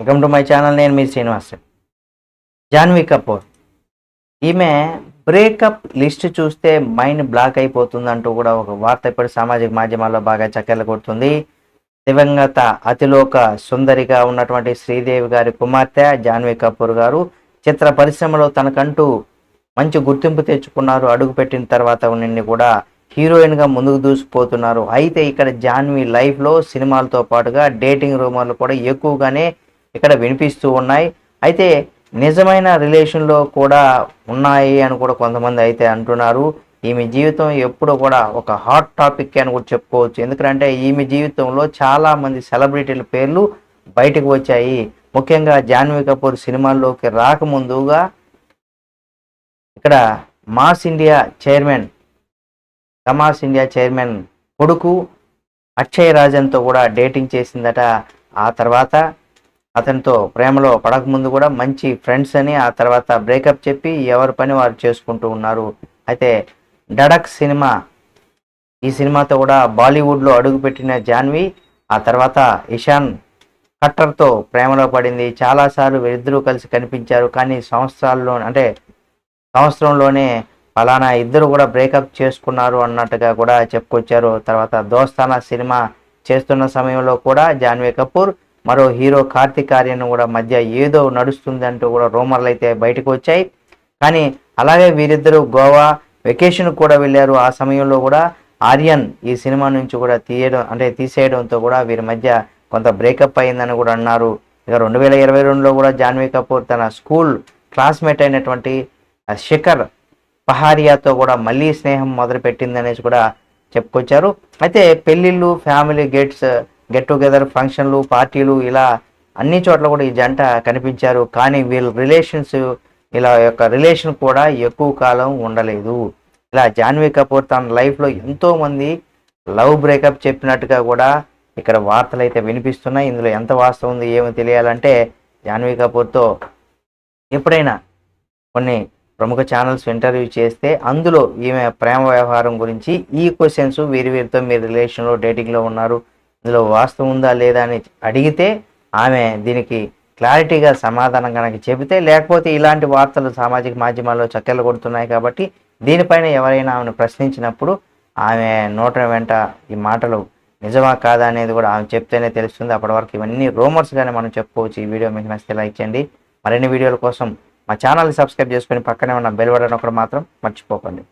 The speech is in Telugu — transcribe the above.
వెల్కమ్ టు మై ఛానల్ నేను మీ శ్రీనివాస్. జాన్వీ కపూర్. ఈమె బ్రేకప్ లిస్ట్ చూస్తే మైండ్ బ్లాక్ అయిపోతుంది అంటూ కూడా ఒక వార్త ఇప్పుడు సామాజిక మాధ్యమాల్లో బాగా చక్కెర్లు కొడుతుంది. దివంగత అతిలోక సుందరిగా ఉన్నటువంటి శ్రీదేవి గారి కుమార్తె జాన్వీ కపూర్ గారు చిత్ర పరిశ్రమలో తనకంటూ మంచి గుర్తింపు తెచ్చుకున్నారు. అడుగుపెట్టిన తర్వాత నుండి కూడా హీరోయిన్గా ముందుకు దూసిపోతున్నారు అయితే ఇక్కడ జాన్వీ లైఫ్లో సినిమాలతో పాటుగా డేటింగ్ రూమర్లు కూడా ఎక్కువగానే ఇక్కడ వినిపిస్తూ ఉన్నాయి. అయితే నిజమైన రిలేషన్లో కూడా ఉన్నాయి అని కూడా కొంతమంది అయితే అంటున్నారు. ఈమె జీవితం ఎప్పుడు కూడా ఒక హాట్ టాపిక్ అని కూడా చెప్పుకోవచ్చు. ఎందుకంటే ఈమె జీవితంలో చాలామంది సెలబ్రిటీల పేర్లు బయటకు వచ్చాయి. ముఖ్యంగా జాన్వీ కపూర్ సినిమాల్లోకి రాకముందుగా ఇక్కడ మాస్ ఇండియా చైర్మన్ కమాస్ ఇండియా చైర్మన్ కొడుకు అక్షయ్ రాజన్తో కూడా డేటింగ్ చేసిందట. ఆ తర్వాత అతనితో ప్రేమలో పడకముందు కూడా మంచి ఫ్రెండ్స్ అని ఆ తర్వాత బ్రేకప్ చెప్పి ఎవరి పని వారు చేసుకుంటూ ఉన్నారు. అయితే డడక్ సినిమా ఈ సినిమాతో కూడా బాలీవుడ్లో అడుగుపెట్టిన జాన్వి ఆ తర్వాత ఇషాన్ కట్టర్తో ప్రేమలో పడింది. చాలాసార్లు వీరిద్దరూ కలిసి కనిపించారు. కానీ సంవత్సరాల్లో అంటే సంవత్సరంలోనే ఫలానా ఇద్దరు కూడా బ్రేకప్ చేసుకున్నారు అన్నట్టుగా కూడా చెప్పుకొచ్చారు. తర్వాత దోస్తానా సినిమా చేస్తున్న సమయంలో కూడా జాన్వీ కపూర్ మరో హీరో కార్తిక్ ఆర్యన్ కూడా మధ్య ఏదో నడుస్తుంది అంటూ కూడా రూమర్లు అయితే బయటకు వచ్చాయి. కానీ అలాగే వీరిద్దరూ గోవా వెకేషన్ కూడా వెళ్ళారు. ఆ సమయంలో కూడా ఆర్యన్ ఈ సినిమా నుంచి కూడా తీయడం అంటే తీసేయడంతో కూడా వీరి మధ్య కొంత బ్రేకప్ అయిందని కూడా అన్నారు. ఇక రెండు వేల ఇరవై రెండులో కూడా జాన్వీ కపూర్ తన స్కూల్ క్లాస్మేట్ అయినటువంటి శిఖర్ పహారియాతో కూడా మళ్ళీ స్నేహం మొదలుపెట్టింది అనేసి కూడా చెప్పుకొచ్చారు. అయితే పెళ్ళిళ్ళు ఫ్యామిలీ గెట్స్ గెట్ టుగెదర్ ఫంక్షన్లు పార్టీలు ఇలా అన్ని చోట్ల కూడా ఈ జంట కనిపించారు. కానీ వీళ్ళ రిలేషన్స్ ఇలా యొక్క రిలేషన్ కూడా ఎక్కువ కాలం ఉండలేదు. ఇలా జాన్వీ కపూర్ తన లైఫ్లో ఎంతోమంది లవ్ బ్రేకప్ చెప్పినట్టుగా కూడా ఇక్కడ వార్తలు అయితే వినిపిస్తున్నాయి. ఇందులో ఎంత వాస్తవం ఉంది ఏమో తెలియాలంటే జాన్వీ కపూర్తో ఎప్పుడైనా కొన్ని ప్రముఖ ఛానల్స్ ఇంటర్వ్యూ చేస్తే అందులో ఈమె ప్రేమ వ్యవహారం గురించి ఈ క్వశ్చన్స్ వీరి వీరితో మీరు రిలేషన్లో డేటింగ్లో ఉన్నారు. ఇందులో వాస్తవం ఉందా లేదా అని అడిగితే ఆమె దీనికి క్లారిటీగా సమాధానం కనుక చెబితే లేకపోతే ఇలాంటి వార్తలు సామాజిక మాధ్యమాల్లో చక్కెలు కొడుతున్నాయి కాబట్టి దీనిపైన ఎవరైనా ఆమెను ప్రశ్నించినప్పుడు ఆమె నోట వెంట ఈ మాటలు నిజమా కాదా అనేది కూడా ఆమె చెప్తేనే తెలుస్తుంది. అప్పటి వరకు ఇవన్నీ రూమర్స్గానే మనం చెప్పుకోవచ్చు. ఈ వీడియో మీకు నచ్చితే లైక్ చేయండి. మరిన్ని వీడియోల కోసం మా ఛానల్ని సబ్స్క్రైబ్ చేసుకొని పక్కనే ఉన్న బెల్ బటన్ ఒకటి మాత్రం మర్చిపోకండి.